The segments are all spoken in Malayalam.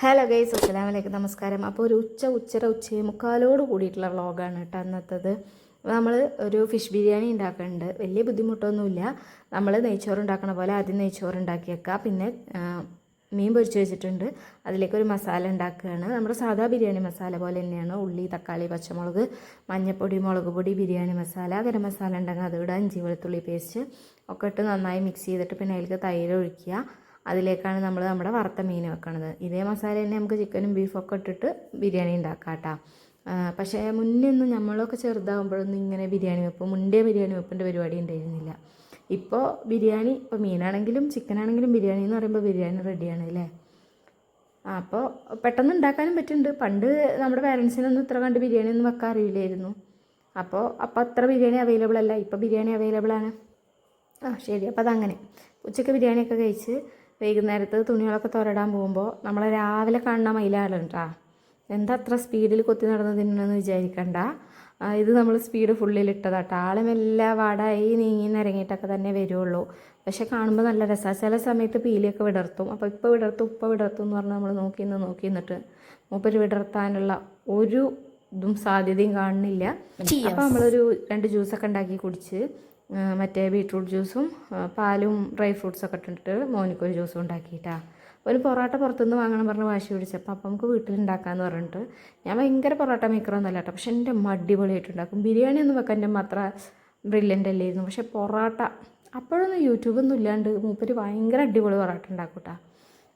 ഹലോ ഗൈസ് അസ്സലാമു അലൈക്കും നമസ്കാരം. അപ്പോൾ ഒരു ഉച്ച ഉച്ചര ഉച്ച മുക്കാലോട് കൂടിയിട്ടുള്ള വ്ളോഗാണ് കേട്ടോ അന്നത്തത്. നമ്മൾ ഒരു ഫിഷ് ബിരിയാണി ഉണ്ടാക്കുന്നുണ്ട് വലിയ ബുദ്ധിമുട്ടൊന്നുമില്ല. നമ്മൾ നെയ്ച്ചോറ് ഉണ്ടാക്കണ പോലെ ആദ്യം നെയ്ച്ചോറ് ഉണ്ടാക്കി വെക്കുക പിന്നെ മീൻ പൊരിച്ച് വെച്ചിട്ടുണ്ട്. അതിലേക്ക് ഒരു മസാല ഉണ്ടാക്കുകയാണ് നമ്മുടെ സാധാ ബിരിയാണി മസാല പോലെ തന്നെയാണ്. ഉള്ളി തക്കാളി പച്ചമുളക് മഞ്ഞൾപ്പൊടി മുളക് പൊടി ബിരിയാണി മസാല ഗരം മസാല ഉണ്ടെങ്കിൽ അത് ഇടുക ഇഞ്ചി വെളുത്തുള്ളി പേസ്റ്റ് ഒക്കെ ഇട്ട് നന്നായി മിക്സ് ചെയ്തിട്ട് പിന്നെ അതിലേക്ക് തൈര് ഒഴിക്കുക. അതിലേക്കാണ് നമ്മൾ നമ്മുടെ വറുത്ത മീൻ വെക്കണത്. ഇതേ മസാല തന്നെ നമുക്ക് ചിക്കനും ബീഫൊക്കെ ഇട്ടിട്ട് ബിരിയാണി ഉണ്ടാക്കാം കേട്ടോ. പക്ഷേ മുന്നേ ഒന്നും നമ്മളൊക്കെ ചെറുതാകുമ്പോഴൊന്നും ഇങ്ങനെ ബിരിയാണി വെപ്പ് മുണ്ടേ ബിരിയാണി വെപ്പിന്റെ പരിപാടി ഉണ്ടായിരുന്നില്ല. ഇപ്പോൾ ബിരിയാണി ഇപ്പോൾ മീനാണെങ്കിലും ചിക്കനാണെങ്കിലും ബിരിയാണി എന്ന് പറയുമ്പോൾ ബിരിയാണി റെഡിയാണ് അല്ലേ? അപ്പോൾ പെട്ടെന്ന് ഉണ്ടാക്കാനും പറ്റുന്നുണ്ട്. പണ്ട് നമ്മുടെ പാരൻസിനൊന്നും ഇത്ര കണ്ട് ബിരിയാണി ഒന്നും വെക്കാൻ അറിയില്ലായിരുന്നു. അപ്പോൾ അപ്പോൾ അത്ര ബിരിയാണി അവൈലബിൾ അല്ല. ഇപ്പോൾ ബിരിയാണി അവൈലബിൾ ആണ്. ആ ശരി. അപ്പോൾ അതങ്ങനെ. ഉച്ചയ്ക്ക് ബിരിയാണിയൊക്കെ കഴിച്ച് വൈകുന്നേരത്ത് തുണികളൊക്കെ തുരടാൻ പോകുമ്പോൾ നമ്മൾ രാവിലെ കാണുന്ന മയിലാളുണ്ടാ എന്താ അത്ര സ്പീഡിൽ കൊത്തി നടന്ന് തിന്നണമെന്ന് വിചാരിക്കണ്ട ഇത് നമ്മൾ സ്പീഡ് ഫുള്ളിൽ ഇട്ടതാട്ടോ ആളെ മെല്ലെ വാടായി നീങ്ങി നിരങ്ങിയിട്ടൊക്കെ തന്നെ വരുള്ളൂ. പക്ഷെ കാണുമ്പോൾ നല്ല രസമാണ് ചില സമയത്ത് പീലിയൊക്കെ വിടർത്തും. അപ്പോൾ ഇപ്പോൾ വിടർത്തും ഇപ്പോൾ വിടർത്തും എന്ന് പറഞ്ഞാൽ നമ്മൾ നോക്കി നിന്ന് നോക്കി നിന്നിട്ട് മൂപ്പര് വിടർത്താനുള്ള ഒരു ഇതും സാധ്യതയും കാണുന്നില്ല. അപ്പോൾ നമ്മളൊരു രണ്ട് ജ്യൂസൊക്കെ ഉണ്ടാക്കി കുടിച്ച് മറ്റേ ബീട്രൂട്ട് ജ്യൂസും പാലും ഡ്രൈ ഫ്രൂട്ട്സൊക്കെ ഇട്ടിട്ട് മോനിക്കൊരു ജ്യൂസും ഉണ്ടാക്കിയിട്ടാണ് ഒരു പൊറോട്ട പുറത്തുനിന്ന് വാങ്ങണം പറഞ്ഞ് വാശി പിടിച്ചപ്പോൾ അപ്പം നമുക്ക് വീട്ടിലുണ്ടാക്കാമെന്ന് പറഞ്ഞിട്ട് ഞാൻ ഭയങ്കര പൊറോട്ട മേക്കറൊന്നുമല്ല കേട്ടോ. പക്ഷെ എന്റെ അമ്മ അടിപൊളിയായിട്ട് ഉണ്ടാക്കും. ബിരിയാണി ഒന്നും വെക്കാൻ എന്റെ അത്ര ബ്രില്യന്റ് അല്ലായിരുന്നു പക്ഷെ പൊറോട്ട അപ്പോഴൊന്നും യൂട്യൂബൊന്നും ഇല്ലാണ്ട് മൂപ്പര് ഭയങ്കര അടിപൊളി പൊറോട്ട ഉണ്ടാക്കും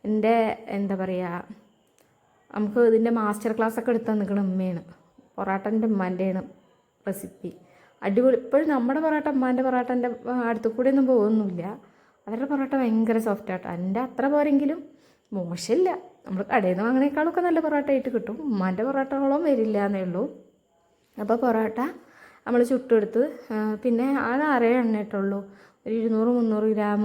എന്റെ എന്താ പറയുക നമുക്ക് ഇതിന്റെ മാസ്റ്റർ ക്ലാസ്സൊക്കെ എടുത്താൽ നിൽക്കണം ഉമ്മയാണ്. പൊറോട്ടന്റെ ഉമ്മാന്റെയാണ് റെസിപ്പി അടിപൊളി. ഇപ്പോഴും നമ്മുടെ പൊറോട്ട ഉമ്മാന്റെ പൊറോട്ടന്റെ അടുത്ത് കൂടെ ഒന്നും പോകുന്നില്ല. അവരുടെ പൊറോട്ട ഭയങ്കര സോഫ്റ്റ് ആട്ടോ. എന്റെ അത്ര പോരെങ്കിലും മോശമില്ല. നമ്മൾ കടയിൽ നിന്ന് വാങ്ങണേക്കാളൊക്കെ നല്ല പൊറോട്ട ആയിട്ട് കിട്ടും. ഉമ്മാന്റെ പൊറോട്ടകളോളം വരില്ല എന്നേ ഉള്ളൂ. അപ്പോൾ പൊറോട്ട നമ്മൾ ചുട്ടെടുത്ത് പിന്നെ അത് ആറേ എണ്ണയിട്ടുള്ളൂ ഒരു ഇരുന്നൂറ് മുന്നൂറ് ഗ്രാം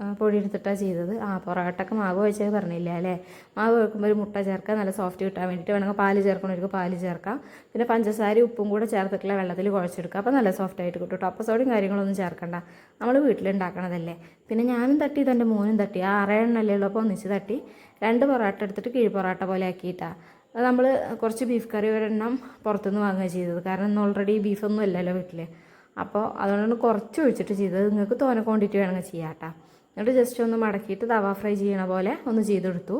ആ, പൊടി എടുത്തിട്ടാണ് ചെയ്തത്. ആ പൊറോട്ടക്ക് മാവ് വെച്ചത് പറഞ്ഞില്ല അല്ലേ? മാവ് വെക്കുമ്പോൾ ഒരു മുട്ട ചേർക്കുക നല്ല സോഫ്റ്റ് കിട്ടാൻ വേണ്ടിയിട്ട് വേണമെങ്കിൽ പാൽ ചേർക്കണവർക്ക് പാൽ ചേർക്കാം. പിന്നെ പഞ്ചസാര ഉപ്പും കൂടെ ചേർത്തിട്ടുള്ള വെള്ളത്തിൽ കുഴച്ചെടുക്കുക. അപ്പോൾ നല്ല സോഫ്റ്റ് ആയിട്ട് കിട്ടും അപ്പോൾ സോഡിയും കാര്യങ്ങളൊന്നും ചേർക്കണ്ട. നമ്മൾ വീട്ടിലുണ്ടാക്കണതല്ലേ. പിന്നെ ഞാനും തട്ടി ഇതെന്റെ മോനും തട്ടി. ആ അരയെണ്ണല്ലേ എണ്ണല്ലേ ഉള്ളൂ അപ്പോൾ ഒന്നിച്ച് തട്ടി. രണ്ട് പൊറോട്ട എടുത്തിട്ട് കിഴി പൊറോട്ട പോലെ ആക്കിയിട്ടാണ് അത് നമ്മൾ കുറച്ച് ബീഫ് കറി ഒരെണ്ണം പുറത്തുനിന്ന് വാങ്ങുക ചെയ്തത്. കാരണം ഇന്ന് ഓൾറെഡി ബീഫൊന്നും ഇല്ലല്ലോ വീട്ടിൽ അപ്പോൾ അതുകൊണ്ടാണ് കുറച്ച് ഒഴിച്ചിട്ട് ചെയ്തത്. നിങ്ങൾക്ക് തോന ക്വാണ്ടിറ്റി വേണമെങ്കിൽ ചെയ്യാം എന്നിട്ട് ജസ്റ്റ് ഒന്ന് മടക്കിയിട്ട് തവ ഫ്രൈ ചെയ്യണ പോലെ ഒന്ന് ചെയ്തെടുത്തു.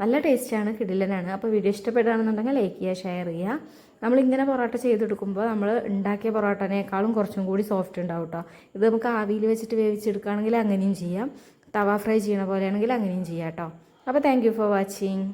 നല്ല ടേസ്റ്റാണ് കിടിലനാണ്. അപ്പോൾ വീഡിയോ ഇഷ്ടപ്പെടുകയാണെന്നുണ്ടെങ്കിൽ ലൈക്ക് ചെയ്യുക ഷെയർ ചെയ്യുക. നമ്മളിങ്ങനെ പൊറോട്ട ചെയ്തെടുക്കുമ്പോൾ നമ്മൾ ഉണ്ടാക്കിയ പൊറോട്ടനേക്കാളും കുറച്ചും കൂടി സോഫ്റ്റ് ഉണ്ടാവും കേട്ടോ ഇത് നമുക്ക് ആവിയിൽ വെച്ചിട്ട് വേവിച്ചെടുക്കുകയാണെങ്കിൽ അങ്ങനെയും ചെയ്യാം. തവ ഫ്രൈ ചെയ്യണ പോലെയാണെങ്കിൽ അങ്ങനെയും ചെയ്യാം കേട്ടോ അപ്പോൾ താങ്ക് ഫോർ വാച്ചിങ്